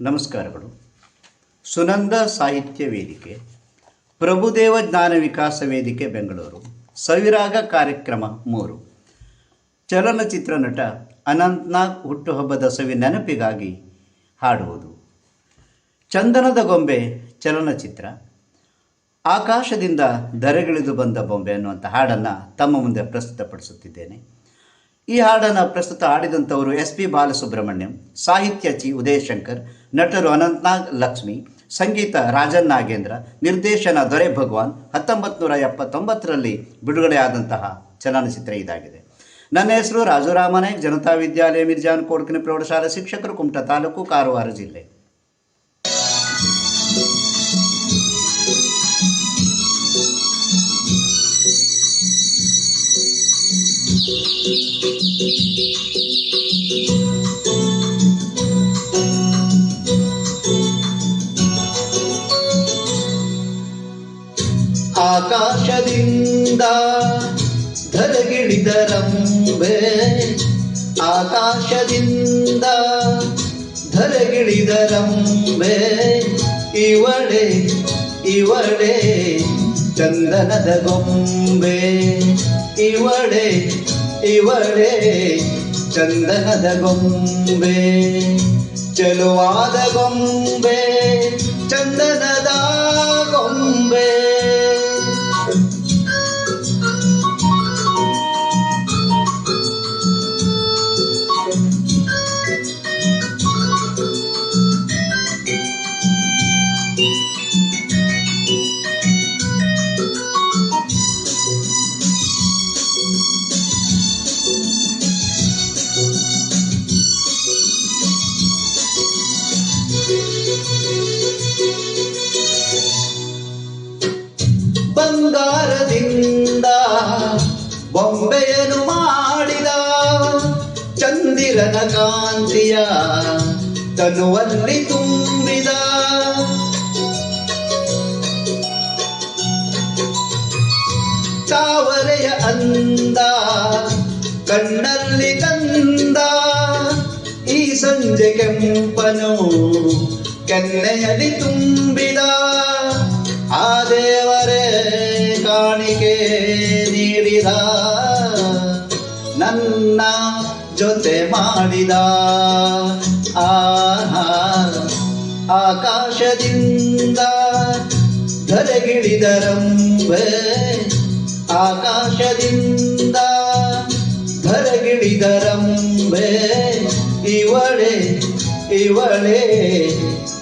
ನಮಸ್ಕಾರಗಳು. ಸುನಂದ ಸಾಹಿತ್ಯ ವೇದಿಕೆ, ಪ್ರಭುದೇವ ಜ್ಞಾನ ವಿಕಾಸ ವೇದಿಕೆ, ಬೆಂಗಳೂರು. ಸವಿರಾಗ ಕಾರ್ಯಕ್ರಮ ಮೂರು. ಚಲನಚಿತ್ರ ನಟ ಅನಂತ್ನಾಗ್ ಹುಟ್ಟುಹಬ್ಬದ ಸವಿ ನೆನಪಿಗಾಗಿ ಹಾಡುವುದು. ಚಂದನದ ಗೊಂಬೆ ಚಲನಚಿತ್ರ. ಆಕಾಶದಿಂದ ಧರೆಗಿಳಿದು ಬಂದ ಬೊಂಬೆ ಅನ್ನುವಂಥ ಹಾಡನ್ನು ತಮ್ಮ ಮುಂದೆ ಪ್ರಸ್ತುತಪಡಿಸುತ್ತಿದ್ದೇನೆ. ಈ ಹಾಡನ್ನು ಪ್ರಸ್ತುತ ಹಾಡಿದಂಥವರು ಎಸ್ ಪಿ ಬಾಲಸುಬ್ರಹ್ಮಣ್ಯಂ, ಸಾಹಿತ್ಯ ಚಿ ಉದಯಶಂಕರ್, ನಟರು ಅನಂತನಾಗ್ ಲಕ್ಷ್ಮಿ, ಸಂಗೀತ ರಾಜನ್ ನಾಗೇಂದ್ರ, ನಿರ್ದೇಶನ ದೊರೆ ಭಗವಾನ್ ಹತ್ತೊಂಬತ್ತು ನೂರ ಎಪ್ಪತ್ತೊಂಬತ್ತರಲ್ಲಿ ಬಿಡುಗಡೆಯಾದಂತಹ ಚಲನಚಿತ್ರ ಇದಾಗಿದೆ. ನನ್ನ ಹೆಸರು ರಾಜುರಾಮನೇ, ಜನತಾ ವಿದ್ಯಾಲಯ ಮಿರ್ಜಾನ್ ಕೋಡ್ಕಿನ ಪ್ರೌಢಶಾಲಾ ಶಿಕ್ಷಕರು, ಕುಮಟಾ ತಾಲೂಕು ಕಾರವಾರ ಜಿಲ್ಲೆ. ಆಕಾಶದಿಂದ ಧರಗಿಳಿದರಂಬೆ ಆಕಾಶದಿಂದ ಧರಗಿಳಿದರಂಬೆ ಇವಳೆ ಇವಳೆ ಚಂದನದ ಗೊಂಬೆ ಇವಳೆ ಇವಳೆ ಚಂದನದ ಗೊಂಬೆ ಚೆಲುವಾದ ಗೊಂಬೆ ಬಂಗಾರದಿಂದ ಬೊಂಬೆಯನ್ನು ಮಾಡಿದ ಚಂದಿರನ ಕಾಂತಿಯ ತನುವಲ್ಲಿ ತುಂಬಿದ. ತಾವರೆಯ ಅಂದ ಕಣ್ಣಲ್ಲಿ ಕೆಂಪನು ಕೆನ್ನೆಯಲ್ಲಿ ತುಂಬಿದ ಆ ದೇವರೇ ಕಾಣಿಕೆ ನೀಡಿದ, ನನ್ನ ಜೊತೆ ಮಾಡಿದ. ಆಹಾ, ಆಕಾಶದಿಂದ ಧರೆಗಿಳಿದರಂಬೆ, ಆಕಾಶದಿಂದ ಧರೆಗಿಳಿದ ರಂಬೆ ಇವಳೆ ಇವಳೆ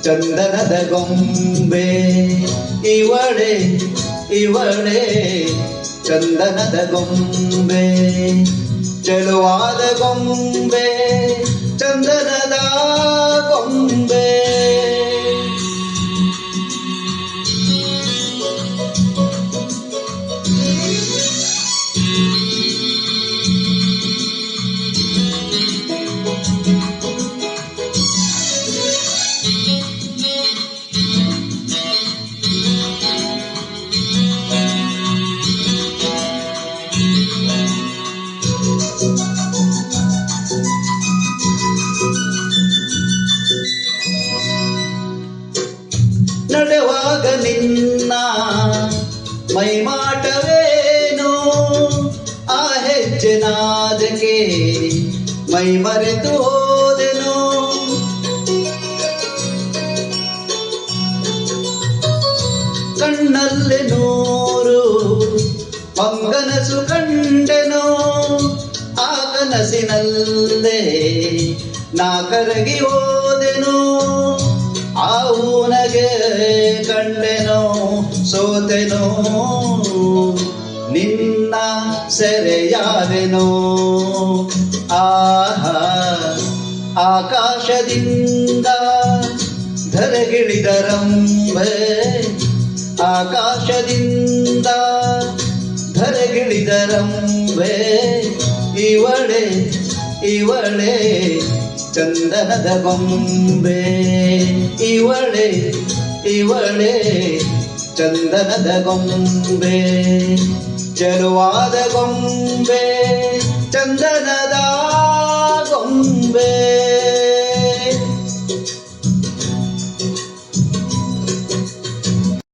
ಚಂದನದ ಗೊಂಬೆ ಇವಳೆ ಇವಳೆ ಚಂದನದ ಗೊಂಬೆ ಚೆಲುವಾದ ಗೊಂಬೆ ಚಂದನದ ಗೊಂಬೆ ನಡೆವಾಗ ನಿನ್ನ ಮೈಮಾಟವೇನು ಆ ಹೆಜ್ಜೆ ನಾದಕ್ಕೆ ಮೈ ಮರೆತು ಹೋದೆನು? ಕಣ್ಣಲ್ಲಿ ನೂರು ಮಂಗನಸು ಕಂಡೆನು? ಆ ಕನಸಿನಲ್ಲೇ ನಾ ಕರಗಿ ಹೋದೆನು? ಸೋತೆನು ನಿನ್ನ ಸೆರೆಯಾದೆನೋ? ಆಹಾ, ಆಕಾಶದಿಂದ ಧರೆಗಿಳಿದ ರಂಬೆ ಆಕಾಶದಿಂದ ಧರೆಗಿಳಿದ ರಂಬೆ ಇವಳೆ ಇವಳೆ ಚಂದನದ ಬೊಂಬೆ ಇವಳೆ ಇವಳೆ ಚಂದನದ ಗೊಂಬೆ ಚಲುವಾದ ಗೊಂಬೆ ಚಂದನದ ಗೊಂಬೆ